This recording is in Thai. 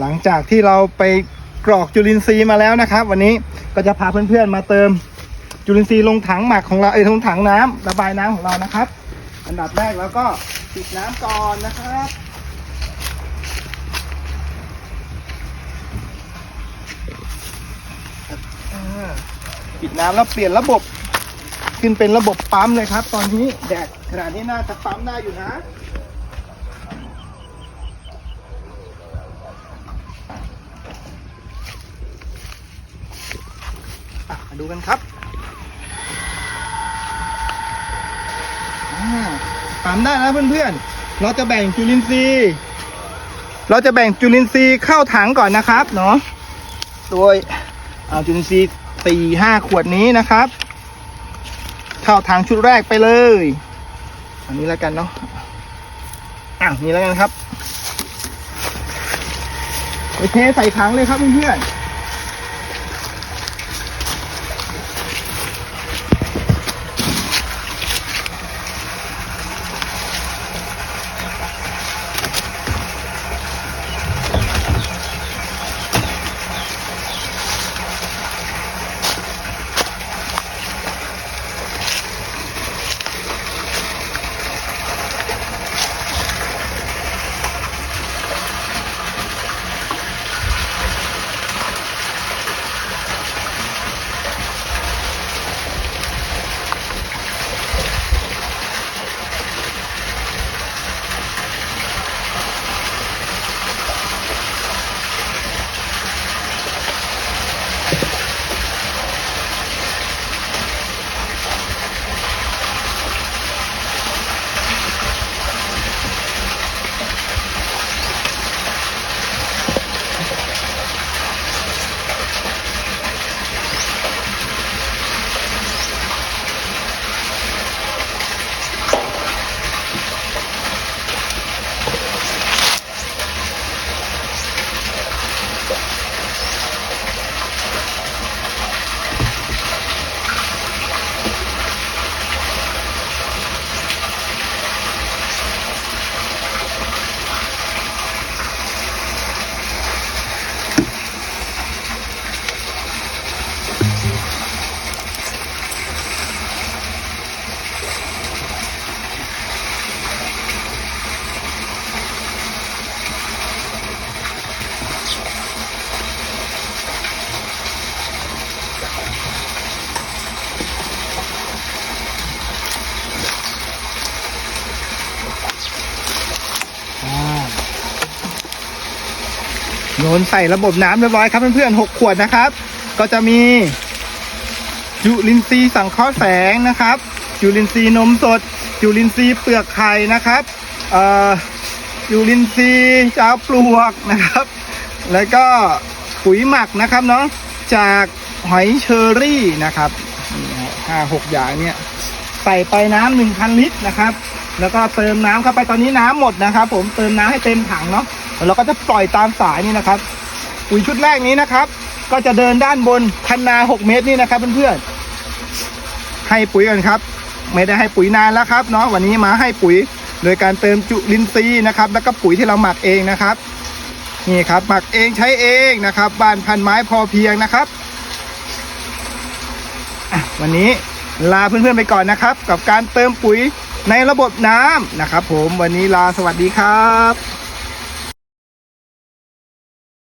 หลังจากที่เราไปกรอกจุลินทรีย์มาแล้วนะครับ วันนี้ก็จะพาเพื่อนๆมาเติมจุลินทรีย์ลงถังหมักของเราเอ้ยลงถังน้ำระบายน้ำของเรานะครับ อันดับแรกเราก็ปิดน้ำก่อนนะครับปิดน้ำแล้วเปลี่ยนระบบขึ้นเป็นระบบปั๊มเลยครับ ตอนนี้แดดขนาดนี้น่าจะปั๊มได้อยู่นะ มาดูกันครับอ่าปั๊มได้แล้วเพื่อนๆ เราจะแบ่งจุลินทรีย์ เราจะแบ่งจุลินทรีย์เข้าถังก่อนนะครับเนาะ โดยเอาจุลินทรีย์สี่ห้าขวดนี้นะครับ เข้าถังชุดแรกไปเลย อันนี้แล้วกันเนาะ อะนี่แล้วกันครับ โอเคใส่ถังเลยครับเพื่อนๆ นใส่ระบบน้ำเรียบร้อยครับเพื่อนๆหกขวดนะครับ ก็จะมีจุลินทรีสังเคราะห์แสงนะครับจุลินทรีนมสดจุลินทรีเปลือกไข่นะครับเอ่อจุลินทรีจ้าปลวกนะครับ แล้วก็ปุ๋ยหมักนะครับเนาะจากหอยเชอรี่นะครับห้าหกอย่างเนี่ยใส่ไปน้ำหนึ่งพันลิตรนะครับ แล้วก็เติมน้ำเข้าไปตอนนี้น้ำหมดนะครับ ผมเติมน้ำให้เต็มถังเนาะ เราก็จะปล่อยตามสายนี่นะครับปุ๋ยชุดแรกนี้นะครับ ก็จะเดินด้านบนคันนา 6 เมตรนี่นะครับเพื่อนๆให้ปุ๋ยกันครับ ไม่ได้ให้ปุ๋ยนานแล้วครับเนาะวันนี้มาให้ปุ๋ยโดยการเติมจุลินทรีย์นะครับ แล้วก็ปุ๋ยที่เราหมักเองนะครับนี่ครับหมักเองใช้เองนะครับ บ้านพันไม้พอเพียงนะครับวันนี้ลาเพื่อนๆไปก่อนนะครับ กับการเติมปุ๋ยในระบบน้ำนะครับ ผมวันนี้ลาสวัสดีครับ